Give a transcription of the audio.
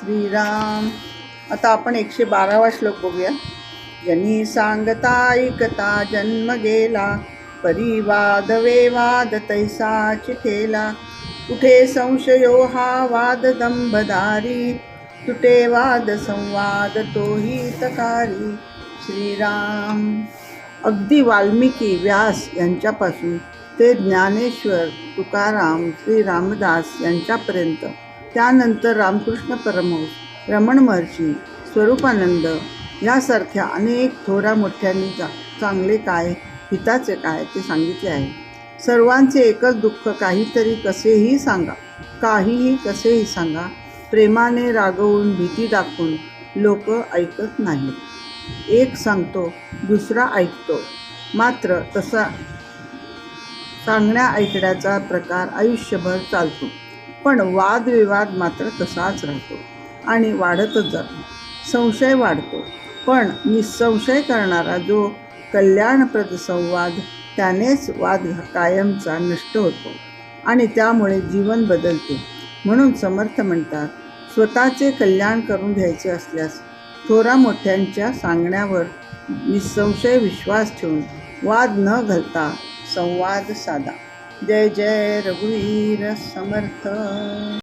श्रीराम. आता आपण एकशे बारावा श्लोक बघूया. जनी सांगता ऐकता जन्म गेला परिवाद वेवाद तैसा चिठेला कुठे संशयो हा वाद दंभदारी तुटे वाद संवाद तोही तकारी श्रीराम. अगदी वाल्मिकी व्यास यांच्यापासून ते ज्ञानेश्वर तुकाराम श्री रामदास यांच्यापर्यंत. त्यानंतर रामकृष्ण परमहंस रमण महर्षी स्वरूपानंद यासारख्या अनेक थोरा मोठ्यांनी चा चांगले काय हिताचे काय ते सांगितले आहे. सर्वांचे एकच दुःख काहीतरी कसेही सांगा काहीही कसेही सांगा प्रेमाने रागवून भीती दाखवून लोक ऐकत नाहीत. एक सांगतो दुसरा ऐकतो. मात्र तसा सांगण्या ऐकण्याचा प्रकार आयुष्यभर चालतो. पण वादविवाद मात्र तसाच राहतो आणि वाढतच जातो. संशय वाढतो. पण निसंशय करणारा जो कल्याणप्रद संवाद त्यानेच वाद कायमचा नष्ट होतो आणि त्यामुळे जीवन बदलते. म्हणून समर्थ म्हणतात स्वतःचे कल्याण करून घ्यायचे असल्यास थोरा मोठ्यांच्या सांगण्यावर निसंशय विश्वास ठेवून वाद न घालता संवाद साधा. जय जय रघुवीर समर्थ।